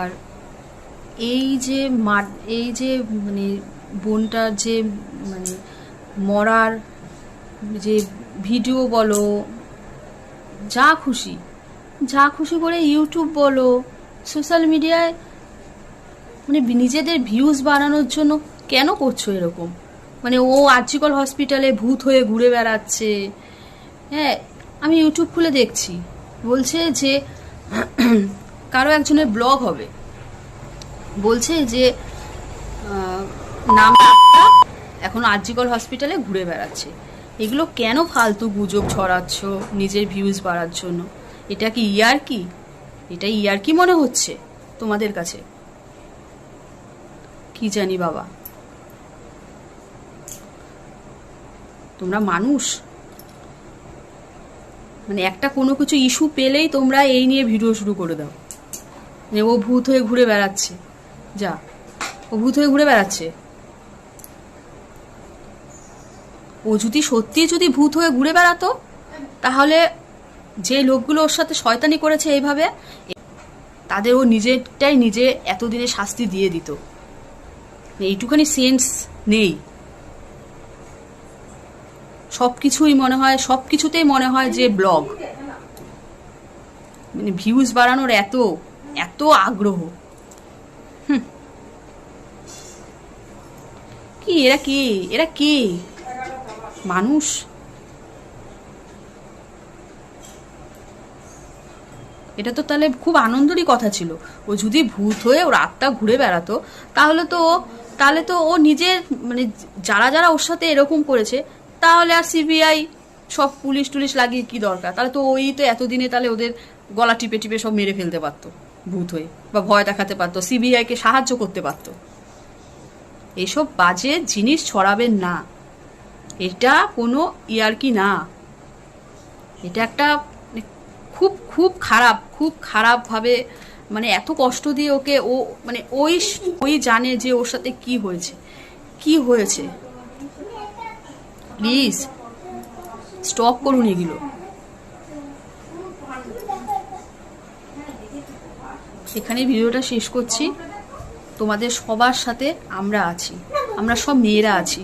আর এই যে এই যে মানে বোনটার যে মানে মরার যে ভিডিও বলো, যা খুশি যা খুশি করে ইউটিউব বলো, সোশ্যাল মিডিয়ায় মানে নিজেদের ভিউজ বাড়ানোর জন্য কেন করছ এরকম? মানে ও আর্জিকল হসপিটালে ভূত হয়ে ঘুরে বেড়াচ্ছে। হ্যাঁ আমি ইউটিউব খুলে দেখছি। বলছে যে কারও একজনের ব্লগ হবে। বলছে যে নাম এখন আরজিকল হসপিটালে ঘুরে বেড়াচ্ছে। এগুলো কেন ফালতু গুজব ছড়াচ্ছ নিজের ভিউজ বাড়ার জন্য? এটা কি ইয়ার কি? এটা ইয়ার কি মনে হচ্ছে তোমাদের কাছে? কি জানি বাবা। তোমরা মানুষ? মানে একটা কোনো কিছু ইস্যু পেলেই তোমরা এই নিয়ে ভিডিও শুরু করে দাও। মানে ও ভূত হয়ে ঘুরে বেড়াচ্ছে। যা, ও ভূত হয়ে ঘুরে বেড়াচ্ছে। ও যদি সত্যি যদি ভূত হয়ে ঘুরে বেড়াতো, তাহলে যে লোকগুলো ওর সাথে শয়তানি করেছে এইভাবে, তাদের ও নিজেরটাই নিজে এতদিনে শাস্তি দিয়ে দিত। এইটুখানি সেন্স নেই। সব কিছুই মনে হয় সব কিছুতেই মনে হয় যে ব্লগ মানে ভিউজ বাড়ানোর এত এত আগ্রহ। কি, এরা কি? এরা কি? মানুষ? এটা তো তাহলে খুব আনন্দেরই কথা ছিল। ও যদি ভূত হয়ে ওর আত্মা ঘুরে বেড়াতো, তাহলে তো তাহলে তো ও নিজের মানে যারা যারা ওর সাথে এরকম করেছে, তাহলে আর সিবিআই সব পুলিশ টুলিশ লাগিয়ে কি দরকার? তাহলে তো ওই তো এতদিনে তাহলে ওদের গলা টিপে টিপে সব মেরে ফেলতে পারতো। ভূত হয়ে বা ভয় দেখাতে পারতো সিবিআইকে সাহায্য করতে পারতো। এইসব বাজে জিনিস ছড়াবেন না। এটা কোনো ইয়ারকি না? এটা একটা মানে খুব খুব খারাপ, খুব খারাপভাবে মানে এত কষ্ট দিয়ে ওকে ও মানে ওই ওই জানে যে ওর সাথে কি হয়েছে। কি হয়েছে? প্লিজ, স্টপ করুন এগুলো। এখানে ভিডিওটা শেষ করছি। তোমাদের সবার সাথে আমরা আছি। আমরা সব মেয়েরা আছি।